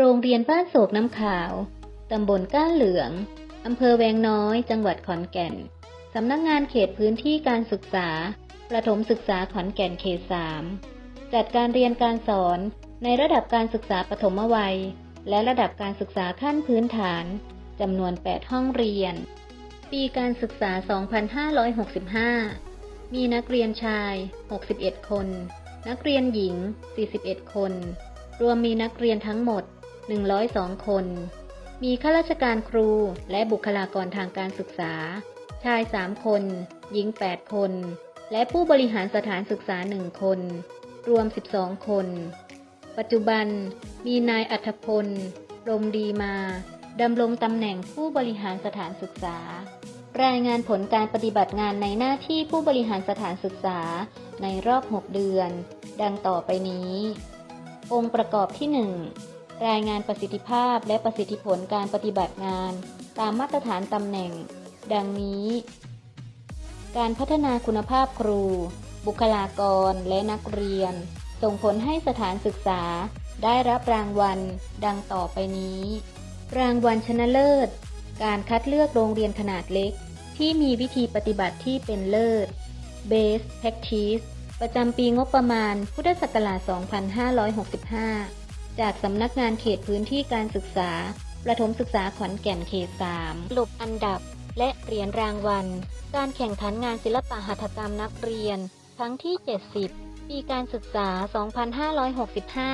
โรงเรียนบ้านโศกน้ำขาว ตำบลก้านเหลือง อำเภอแวงน้อย จังหวัดขอนแก่น สำนักงานเขตพื้นที่การศึกษา ประถมศึกษาขอนแก่นเขต3จัดการเรียนการสอนในระดับการศึกษาปฐมวัย และระดับการศึกษาขั้นพื้นฐาน จำนวน 8 ห้องเรียน ปีการศึกษา 2565 มีนักเรียนชาย 61 คน นักเรียนหญิง 41 คน รวมมีนักเรียนทั้งหมด 102 คน มีข้าราชการครูและบุคลากรทางการศึกษา ชาย 3 คน หญิง 8 คน และผู้บริหารสถานศึกษา 1 คน รวม 12 คน ปัจจุบัน มีนายอัธพลรมดีมาดำรงตำแหน่งผู้บริหารสถานศึกษา รายงานผลการปฏิบัติงานในหน้าที่ผู้บริหารสถานศึกษาในรอบ 6 เดือน ดังต่อไปนี้ องค์ประกอบที่ 1 รายงานประสิทธิภาพและประสิทธิผลการปฏิบัติงาน ตามมาตรฐานตำแหน่ง ดังนี้ การพัฒนาคุณภาพครู บุคลากรและนักเรียน ส่งผลให้สถานศึกษา ได้รับรางวัล ดังต่อไปนี้ รางวัลชนะเลิศ การคัดเลือกโรงเรียนขนาดเล็ก ที่มีวิธีปฏิบัติที่เป็นเลิศ Best Practice ประจำปีงบประมาณพุทธศักราช 2565 จากสำนักงานเขตพื้นที่การศึกษา ประถมศึกษาขอนแก่นเขต3หลบอันดับ และเหรียญรางวัล การแข่งขันงานศิลปะหัตถกรรมนักเรียน ครั้งที่ 70 ปีการศึกษา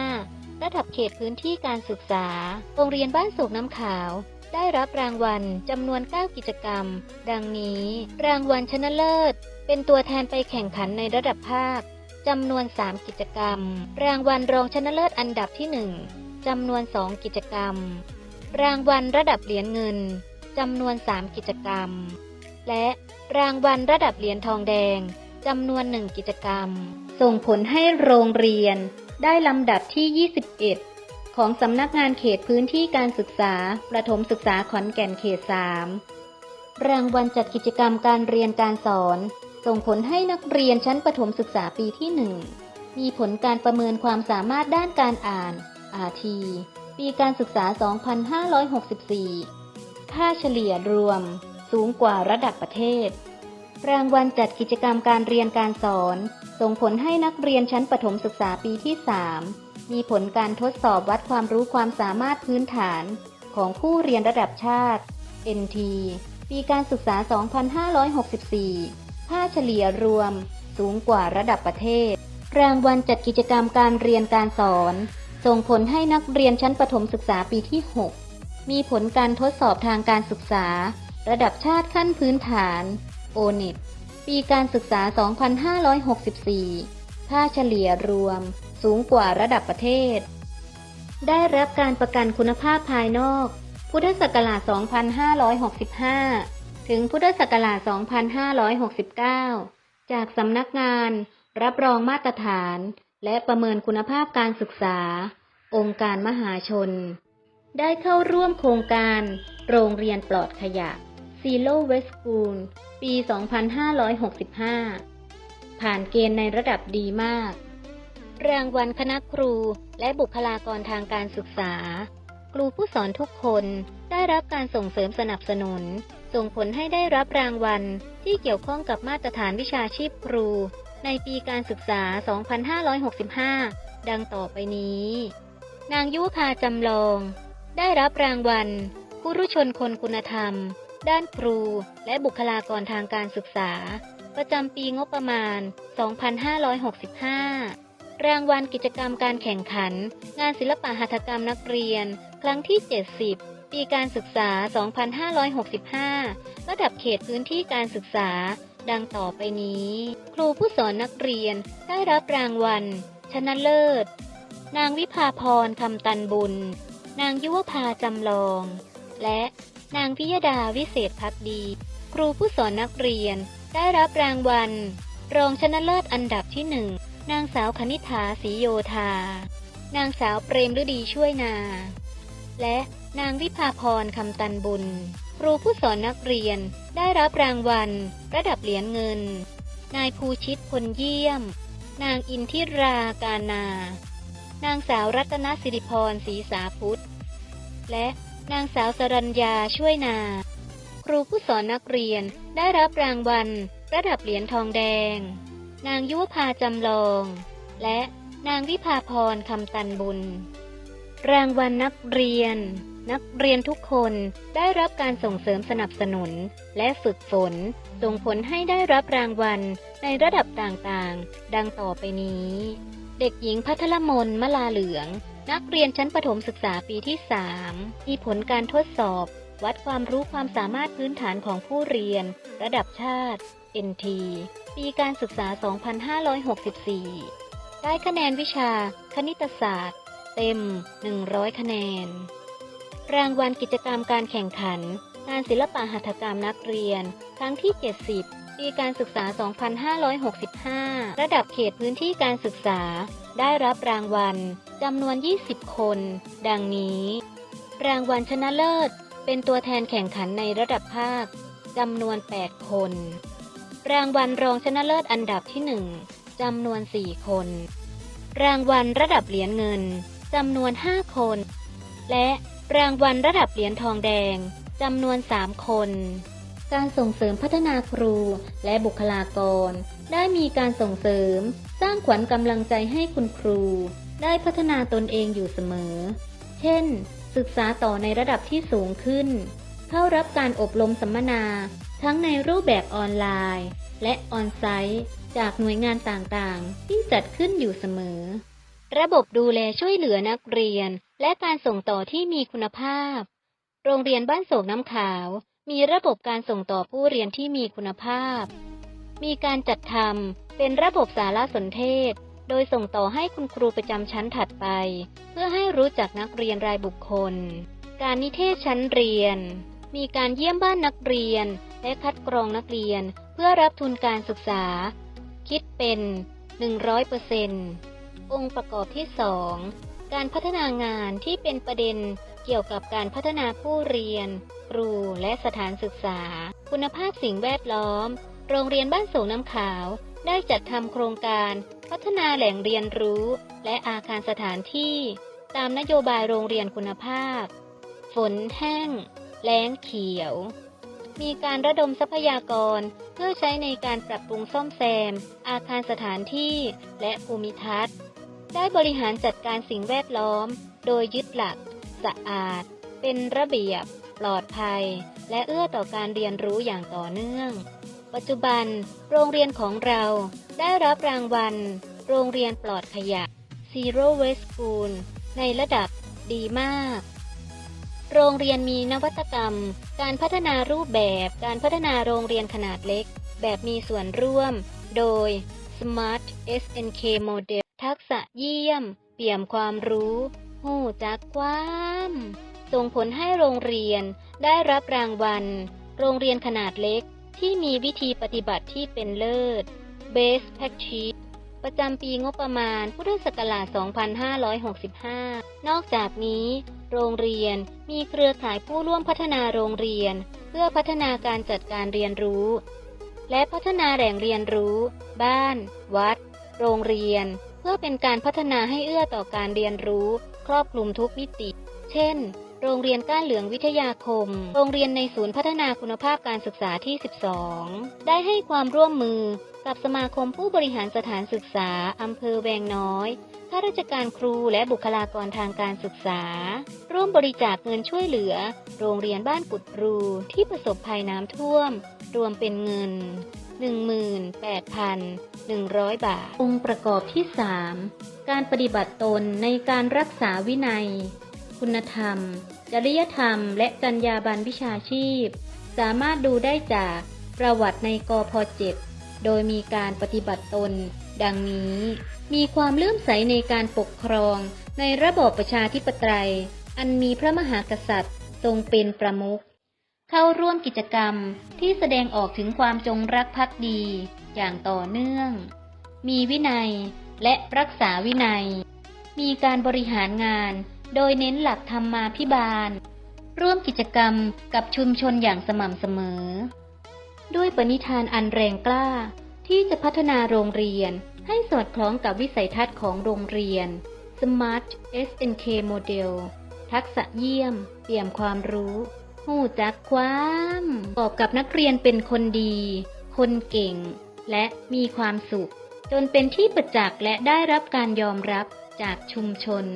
2565 ระดับเขตพื้นที่การศึกษา โรงเรียนบ้านโศกน้ำขาว ได้รับรางวัลจำนวน 9 กิจกรรม ดังนี้ รางวัลชนะเลิศ เป็นตัวแทนไปแข่งขันในระดับภาค จำนวน 3 กิจกรรม รางวัลรองชนะเลิศอันดับที่ 1จำนวน 2 กิจกรรม รางวัลระดับเหรียญเงินจำนวน 3 กิจกรรม และรางวัลระดับเหรียญทองแดงจำนวน 1 กิจกรรม ส่งผลให้โรงเรียน ได้ลำดับที่ 21 ของสำนักงานเขตพื้นที่การศึกษา ประถมศึกษาขอนแก่นเขต 3 รางวัลจัดกิจกรรมการเรียนการสอน ส่งผลให้นักเรียนชั้นประถมศึกษาปีที่ 1 มีผลการประเมินความสามารถด้านการอ่าน RT ปีการศึกษา 2564 ค่าเฉลี่ยรวม สูงกว่าระดับประเทศ รางวัลจัดกิจกรรมการเรียนการสอน ส่งผลให้นักเรียนชั้นประถมศึกษาปีที่ 3 มีผลการทดสอบวัดความรู้ความสามารถพื้นฐาน ของผู้เรียนระดับชาติ NT ปีการศึกษา 2564 ค่าเฉลี่ยรวม สูงกว่าระดับประเทศ รางวัลจัดกิจกรรมการเรียนการสอน ส่งผลให้นักเรียนชั้นประถมศึกษาปีที่ 6 มีผลการทดสอบทางการศึกษา ระดับชาติขั้นพื้นฐาน o n e t ปีการศึกษา 2564 ค่าเฉลี่ยรวม สูงกว่าระดับประเทศ ได้รับการประกันคุณภาพภายนอก พุทธศักราช 2565 ถึงพุทธศักราช 2569 จากสำนักงาน รับรองมาตรฐาน และประเมินคุณภาพการศึกษา องค์การมหาชน ได้เข้าร่วมโครงการ โรงเรียนปลอดขยะ Zero Waste School ปี 2565 ผ่านเกณฑ์ในระดับดีมาก รางวัลคณะครูและบุคลากรทางการศึกษา ครูผู้สอนทุกคนได้รับการส่งเสริมสนับสนุน ส่งผลให้ได้รับรางวัลที่เกี่ยวข้องกับมาตรฐานวิชาชีพครู ในปีการศึกษา 2565 ดังต่อไปนี้ นางยุคาจำลอง ได้รับรางวัลผู้รุชนคนคุณธรรม ด้านครู และบุคลากรทางการศึกษา ประจำปีงบประมาณ 2565 รางวัลกิจกรรมการแข่งขัน งานศิลปะหัตถกรรมนักเรียน ครั้งที่ 70 ปีการศึกษา 2565 ระดับเขตพื้นที่การศึกษา ดังต่อไปนี้ ครูผู้สอนนักเรียนได้รับรางวัล ชนะเลิศ นางวิภาพรคำตันบุญ นางยุวภาจำลอง และนางพิยดาวิเศษพักดี ครูผู้สอนนักเรียนได้รับรางวัล รองชนะเลิศอันดับที่หนึ่ง นางสาวคณิษฐาศรีโยธา นางสาวเปรมฤดีช่วยนา และนางวิภาพรคำตันบุญ ครูผู้สอนนักเรียนได้รับรางวัล ระดับเหรียญเงิน นายภูชิตพลเยี่ยม นางอินทิราการนา นางสาวรัตนสิริพรศรีสาพุทธ และนางสาวสรัญญาช่วยนา ครูผู้สอนนักเรียนได้รับรางวัล ระดับเหรียญทองแดง นางยุวภาจำลอง และนางวิภาพรคำตันบุญ รางวัลนักเรียน นักเรียนทุกคนได้รับการส่งเสริมสนับสนุนและฝึกฝน ส่งผลให้ได้รับรางวัลในระดับต่างๆ ดังต่อไปนี้ เด็กหญิงพัทรมนมลาเหลือง นักเรียนชั้นประถมศึกษาปีที่3มีผลการทดสอบ วัดความรู้ความสามารถพื้นฐานของผู้เรียน ระดับชาติ NT ปีการศึกษา 2564 ได้คะแนนวิชา คณิตศาสตร์ เต็ม 100 คะแนน รางวัลกิจกรรมการแข่งขัน งานศิลปะหัตถกรรมนักเรียน ครั้งที่ 70 ปีการศึกษา 2565 ระดับเขตพื้นที่การศึกษา ได้รับรางวัลจำนวน 20 คน ดังนี้ รางวัลชนะเลิศ เป็นตัวแทนแข่งขันในระดับภาคจำนวน 8 คน รางวัลรองชนะเลิศอันดับที่ 1จำนวน 4 คน รางวัลระดับเหรียญเงินจำนวน 5 คน และรางวัลระดับเหรียญทองแดงจำนวน 3 คน การส่งเสริมพัฒนาครูและบุคลากร ได้มีการส่งเสริม สร้างขวัญกำลังใจให้คุณครู ได้พัฒนาตนเองอยู่เสมอ เช่น ศึกษาต่อในระดับที่สูงขึ้น เข้ารับการอบรมสัมมนา ทั้งในรูปแบบออนไลน์ และออนไซต์จากหน่วยงานต่างๆ ที่จัดขึ้นอยู่เสมอ ระบบดูแลช่วยเหลือนักเรียน และการส่งต่อที่มีคุณภาพ โรงเรียนบ้านโศกน้ำขาว มีระบบการส่งต่อผู้เรียนที่มีคุณภาพ มีการจัดทำเป็นระบบสารสนเทศ โดยส่งต่อให้คุณครูประจำชั้นถัดไป เพื่อให้รู้จักนักเรียนรายบุคคล การนิเทศชั้นเรียน มีการเยี่ยมบ้านนักเรียน และคัดกรองนักเรียนเพื่อรับทุนการศึกษา คิดเป็น 100%องค์ประกอบที่ 2 การพัฒนางานที่เป็นประเด็นเกี่ยวกับการพัฒนาผู้เรียน ครูและสถานศึกษา คุณภาพสิ่งแวดล้อม โรงเรียนบ้านโสงน้ำขาว ได้จัดทำโครงการ พัฒนาแหล่งเรียนรู้ และอาคารสถานที่ ตามนโยบายโรงเรียนคุณภาพ ฝนแห้ง แล้งเขียว มีการระดมทรัพยากร เพื่อใช้ในการปรับปรุงซ่อมแซม อาคารสถานที่และภูมิทัศน์ ได้บริหารจัดการสิ่งแวดล้อม โดยยึดหลัก สะอาด เป็นระเบียบ ปลอดภัย และเอื้อต่อการเรียนรู้อย่างต่อเนื่อง ปัจจุบัน โรงเรียนของเราได้รับรางวัล โรงเรียนปลอดขยะ Zero Waste School ในระดับดีมาก โรงเรียนมีนวัตกรรม การพัฒนารูปแบบ การพัฒนาโรงเรียนขนาดเล็ก แบบมีส่วนร่วม โดย Smart SNK Model ทักษะเยี่ยม เปี่ยมความรู้หูจักความ ส่งผลให้โรงเรียนได้รับรางวัล โรงเรียนขนาดเล็กที่มีวิธีปฏิบัติที่เป็นเลิศ Best Practice ประจำปีงบประมาณพุทธศักราช 2565 นอกจากนี้ โรงเรียน มีเครือข่ายผู้ร่วมพัฒนาโรงเรียน เพื่อพัฒนาการจัดการเรียนรู้ และพัฒนาแหล่งเรียนรู้ บ้าน วัด โรงเรียน เพื่อเป็นการพัฒนาให้เอื้อต่อการเรียนรู้ ครอบคลุมทุกมิติ เช่น โรงเรียนก้านเหลืองวิทยาคม โรงเรียนในศูนย์พัฒนาคุณภาพการศึกษาที่ 12 ได้ให้ความร่วมมือกับสมาคมผู้บริหารสถานศึกษาอำเภอแวงน้อย ข้าราชการครูและบุคลากรทางการศึกษา ร่วมบริจาคเงินช่วยเหลือ โรงเรียนบ้านกุดรูที่ประสบภัยน้ำท่วม รวมเป็นเงิน 18,100 บาท องค์ประกอบที่ 3 การปฏิบัติตนในการรักษาวินัย คุณธรรม จริยธรรม และจรรยาบรรณวิชาชีพ สามารถดูได้จากประวัติในกพ 7 โดยมีการปฏิบัติตน ดังนี้ มีความเลื่อมใสในการปกครองในระบอบประชาธิปไตย อันมีพระมหากษัตริย์ทรงเป็นประมุข เข้าร่วมกิจกรรมที่แสดงออกถึงความจงรักภักดีอย่างต่อเนื่อง มีวินัยและรักษาวินัย มีการบริหารงานโดยเน้นหลักธรรมาภิบาล ร่วมกิจกรรมกับชุมชนอย่างสม่ำเสมอ ด้วยปณิธานอันแรงกล้าที่จะพัฒนาโรงเรียน ให้สอดคล้องกับวิสัยทัศน์ของโรงเรียน Smart SNK Model ทักษะเยี่ยม เปี่ยมความรู้หู้จักความประกอบกับนักเรียนเป็นคนดี คนเก่ง และมีความสุข จนเป็นที่ประจักษ์และได้รับการยอมรับจากชุมชน